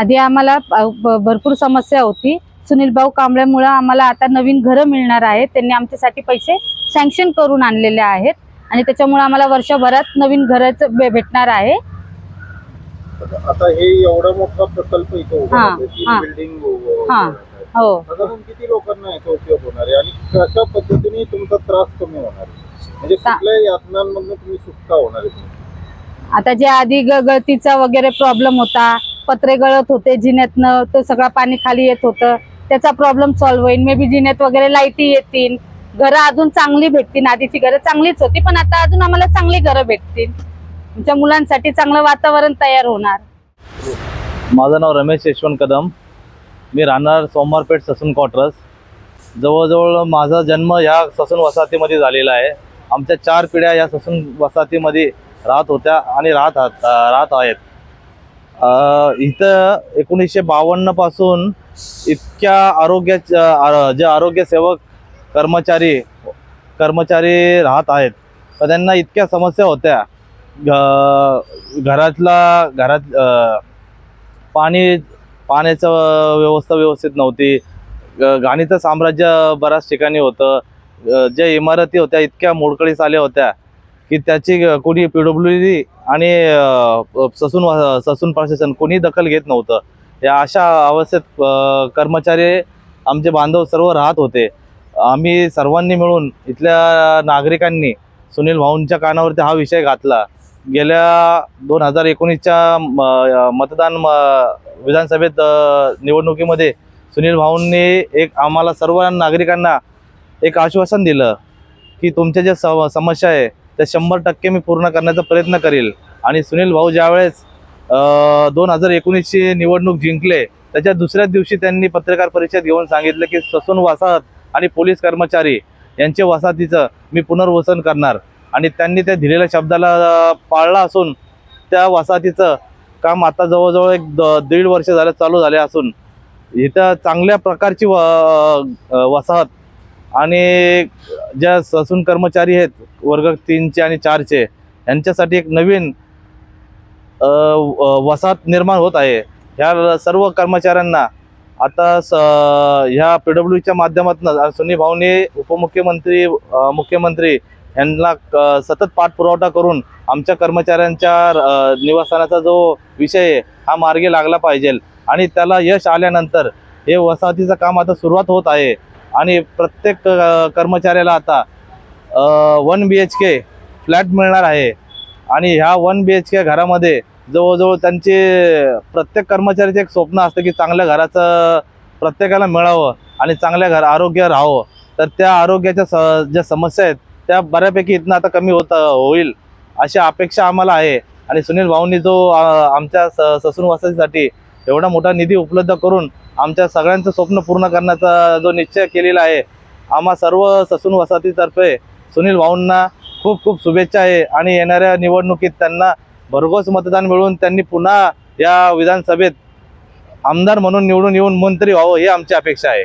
आधी आम्हाला भरपूर समस्या होती सुनील भाऊ कांबळेमुळे आम्हाला आता नवीन घरं मिळणार आहेत त्यांनी आमच्यासाठी पैसे सँक्शन करून आणलेले आहेत आणि त्याच्यामुळे आम्हाला वर्षभरात नवीन घराचं भेटणार आहे आता हे एवढा मोठा प्रकल्प इथे उभा हा, आहे, तीन हा. बिल्डिंग उभं- हा. उभं आहे. हो साधारण किती लोकांना याचा उपयोग होणार आहे आणि कशा पद्धतीने तुमचा त्रास कमी होणार आहे म्हणजे ता- कुठल्या यातनांमधून तुम्ही सुटका होणार आहे? आता जे आधी गळतीचा वगैरे प्रॉब्लेम होता पत्रे गळत होते जिन्यातनं तो सगळा पाणी खाली येत होतं. त्याचा प्रॉब्लेम सॉल्व्ह होईल मे बी जिन्यात वगैरे लाईटी येतील. घरं अजून चांगली भेटतील. आधीची घरं चांगलीच होती पण आता अजून आम्हाला चांगली घरं भेटतील. आमच्या मुलांसाठी चांगलं वातावरण तयार होणार. माझं नाव रमेश यशवंत कदम. मी राहणार सोमवारपेठ ससून क्वार्टर्स जवळजवळ माझा जन्म ह्या ससून वसाहतीमध्ये झालेला आहे. आमच्या चार पिढ्या या ससून वसाहतीमध्ये राहत होत्या आणि राहत आहात- राहत आहेत. इथं एकोणीसशे बावन्नपासून इतक्या आरोग्याच्या जे जे आरोग्यसेवक कर्मचारी कर्मचारी राहत आहेत तर त्यांना इतक्या समस्या होत्या. घ- घरातला घरात पाणी पाण्याचं व्यवस्था व्यवस्थित नव्हती. ग- साम्राज्य बऱ्याच ठिकाणी होतं. ज्या इमारती होत्या इतक्या मोडकळीस आल्या होत्या की त्याची कोणी पी डब्ल्यू डी आणि ससून वा- ससून प्रशासन कोणी दखल घेत नव्हतं. या अशा अवस्थेत कर्मचारी आमचे बांधव सर्व राहत होते. आम्ही सर्वांनी मिळून इथल्या नागरिकांनी सुनील भाऊंच्या कानावरती हा विषय घातला. गेल्या दोन हजार एकोणीसच्या म- मतदान म- विधानसभेत निवडणुकीमध्ये सुनील भाऊंनी एक आम्हाला सर्व नागरिकांना एक आश्वासन दिलं की तुमच्या ज्या समस्या आहे त्या शंभर टक्के मी पूर्ण करण्याचा प्रयत्न करेल. आणि सुनील भाऊ ज्यावेळेस दोन हजार एकोणीसची निवडणूक जिंकले त्याच्या दुसऱ्याच दिवशी त्यांनी पत्रकार परिषद घेऊन सांगितलं की ससून वसाहत आणि पोलीस कर्मचारी यांच्या वसाहतीचं मी पुनर्वसन करणार. आणि त्यांनी त्या दिलेल्या शब्दाला पाळला असून त्या वसाहतीचं काम आता जवळजवळ एक द दीड वर्ष झालं चालू झाले असून. इथं चांगल्या प्रकारची व वसाहत आणि ज्या ससून कर्मचारी आहेत वर्ग तीनचे आणि चारचे यांच्यासाठी एक नवीन व- वसाहत निर्माण होत आहे. ह्या सर्व कर्मचाऱ्यांना आता स ह्या पी डब्ल्यूच्या माध्यमातून सुनी भाऊने उपमुख्यमंत्री मुख्यमंत्री यांना क- सतत पाठपुरवठा करून आमच्या कर्मचाऱ्यांच्या निवासस्थानाचा जो विषय आहे हा मार्गी लागला पाहिजे. आणि त्याला यश आल्यानंतर हे वसाहतीचं काम आता सुरुवात होत आहे. आणि प्रत्येक कर्मचाऱ्याला आता one B H K flat मिळणार आहे. आणि ह्या वन बी एच के घरामध्ये जवळजवळ त्यांचे प्रत्येक कर्मचाऱ्याचे एक स्वप्न असतं की चांगल्या घराचं प्रत्येकाला मिळावं आणि चांगल्या घर आरोग्य राहावं. तर त्या आरोग्याच्या स ज्या समस्या आहेत त्या बऱ्यापैकी इथनं आता कमी होत होईल अशी अपेक्षा आम्हाला आहे. आणि सुनील भाऊंनी जो आमच्या स ससून वसाहतीसाठी एवढा मोठा निधी उपलब्ध करून आमच्या सगळ्यांचं स्वप्न पूर्ण करण्याचा जो निश्चय केलेला आहे आम्हा सर्व ससून वसाहतीतर्फे सुनील भाऊंना खूप खूप शुभेच्छा आहे आणि येणाऱ्या निवडणुकीत त्यांना भरघोस मतदान मिळवून त्यांनी पुन्हा या विधानसभेत आमदार म्हणून निवडून येऊन मंत्री व्हावं ही आमची अपेक्षा आहे.